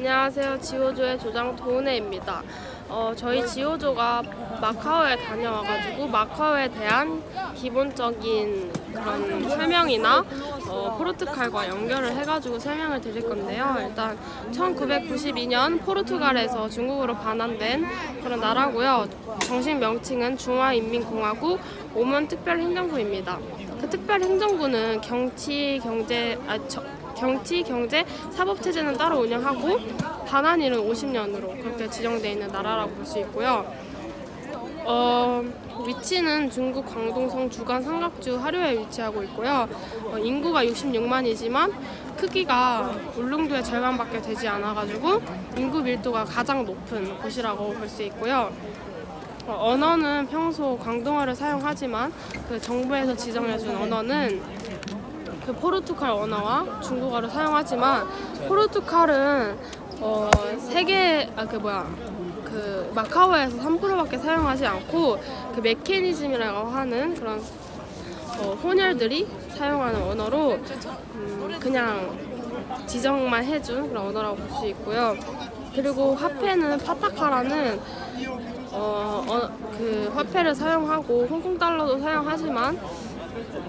안녕하세요. 지오조의 조장 도은혜입니다. 어, 저희 지오조가 마카오에 다녀와가지고 마카오에 대한 기본적인 그런 설명이나 어, 포르투갈과 연결을 해가지고 설명을 드릴 건데요. 일단 1992년 포르투갈에서 중국으로 반환된 그런 나라고요. 정식 명칭은 중화인민공화국 오몬특별행정부입니다. 그 특별행정부는 경치, 경제, 아, 저, 경치, 경제, 사법 체제는 따로 운영하고 반환일은 50년으로 그렇게 지정되어 있는 나라라고 볼 수 있고요. 어, 위치는 중국 광동성 주간 삼각주 하류에 위치하고 있고요. 어, 인구가 66만이지만 크기가 울릉도의 절반밖에 되지 않아가지고 인구 밀도가 가장 높은 곳이라고 볼 수 있고요. 어, 언어는 평소 광동어를 사용하지만 그 정부에서 지정해준 언어는 그 포르투갈 언어와 중국어를 사용하지만 포르투갈은 어 세계 아 그 뭐야 그 마카오에서 3%밖에 사용하지 않고 그 메커니즘이라고 하는 그런 어, 혼혈들이 사용하는 언어로 음, 그냥 지정만 해준 그런 언어라고 볼 수 있고요. 그리고 화폐는 파타카라는 어, 어, 그 화폐를 사용하고 홍콩 달러도 사용하지만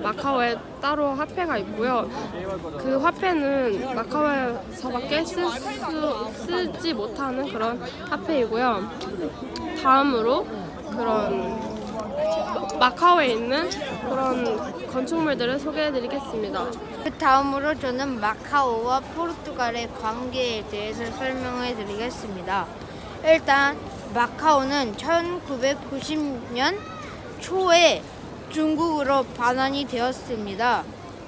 마카오에 따로 화폐가 있고요. 그 화폐는 마카오에서밖에 쓸 수, 쓰지 못하는 그런 화폐이고요. 다음으로 그런 마카오에 있는 그런 건축물들을 소개해드리겠습니다. 그 다음으로 저는 마카오와 포르투갈의 관계에 대해서 설명해 드리겠습니다. 일단 마카오는 1990년 초에 중국으로 반환이 되었습니다.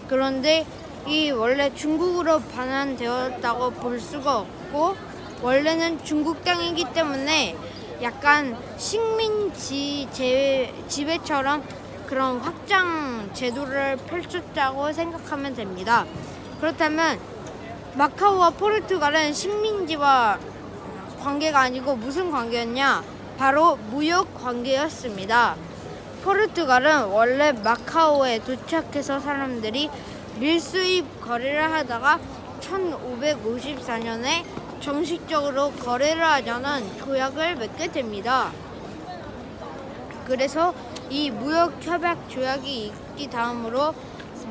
그런데 이 원래 중국으로 반환되었다고 볼 수가 없고 원래는 중국 땅이기 때문에 약간 식민지 제, 지배처럼 그런 확장 제도를 펼쳤다고 생각하면 됩니다. 그렇다면 마카오와 포르투갈은 식민지와 관계가 아니고 무슨 관계였냐? 바로 무역 관계였습니다. 포르투갈은 원래 마카오에 도착해서 사람들이 밀수입 거래를 하다가 1554년에 정식적으로 거래를 하자는 조약을 맺게 됩니다. 그래서 이 무역 협약 조약이 있기 다음으로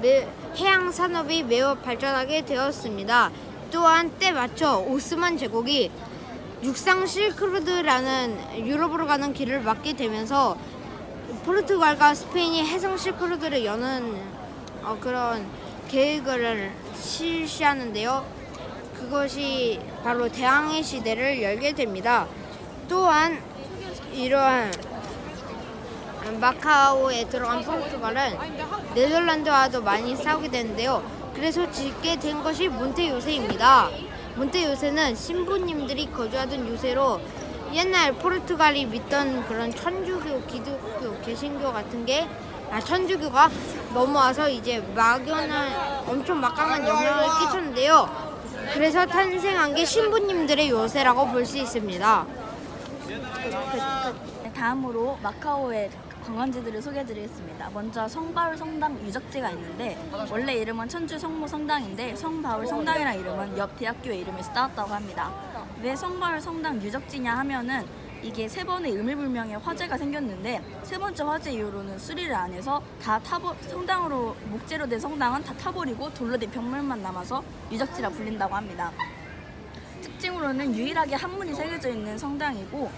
매- 해양 산업이 매우 발전하게 되었습니다. 또한 때 맞춰 오스만 제국이 육상 실크로드라는 유럽으로 가는 길을 막게 되면서 포르투갈과 스페인이 해상 실크로드를 여는 어, 그런 계획을 실시하는데요. 그것이 바로 대항해 시대를 열게 됩니다. 또한 이러한 마카오에 들어간 포르투갈은 네덜란드와도 많이 싸우게 되는데요. 그래서 짓게 된 것이 몬테 요새입니다. 몬테 요새는 신부님들이 거주하던 요새로 옛날 포르투갈이 믿던 그런 천주교, 기독교, 개신교 같은 게 아, 천주교가 넘어와서 이제 막연한 엄청 막강한 영향을 끼쳤는데요. 그래서 탄생한 게 신부님들의 요새라고 볼 수 있습니다. 네, 다음으로 마카오의 관광지들을 소개해드리겠습니다. 먼저 성바울 성당 유적지가 있는데 원래 이름은 천주 성모 성당인데 성바울 성당이라는 이름은 옆 대학교의 이름에서 따왔다고 합니다. 왜 성바울 성당 유적지냐 하면은 이게 세 번의 의미불명의 화재가 생겼는데 세 번째 화재 이후로는 수리를 안 해서 다 타버 성당으로 목재로 된 성당은 다 타버리고 돌로 된 벽면만 남아서 유적지라 불린다고 합니다. 특징으로는 유일하게 한문이 새겨져 있는 성당이고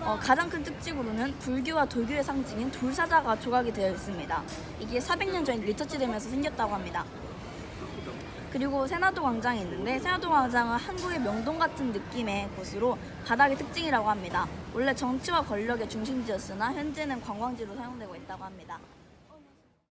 어, 가장 큰 특징으로는 불교와 도교의 상징인 돌사자가 조각이 되어 있습니다. 이게 400년 전에 리터치되면서 생겼다고 합니다. 그리고 세나도 광장이 있는데 세나도 광장은 한국의 명동 같은 느낌의 곳으로 바닥이 특징이라고 합니다. 원래 정치와 권력의 중심지였으나 현재는 관광지로 사용되고 있다고 합니다.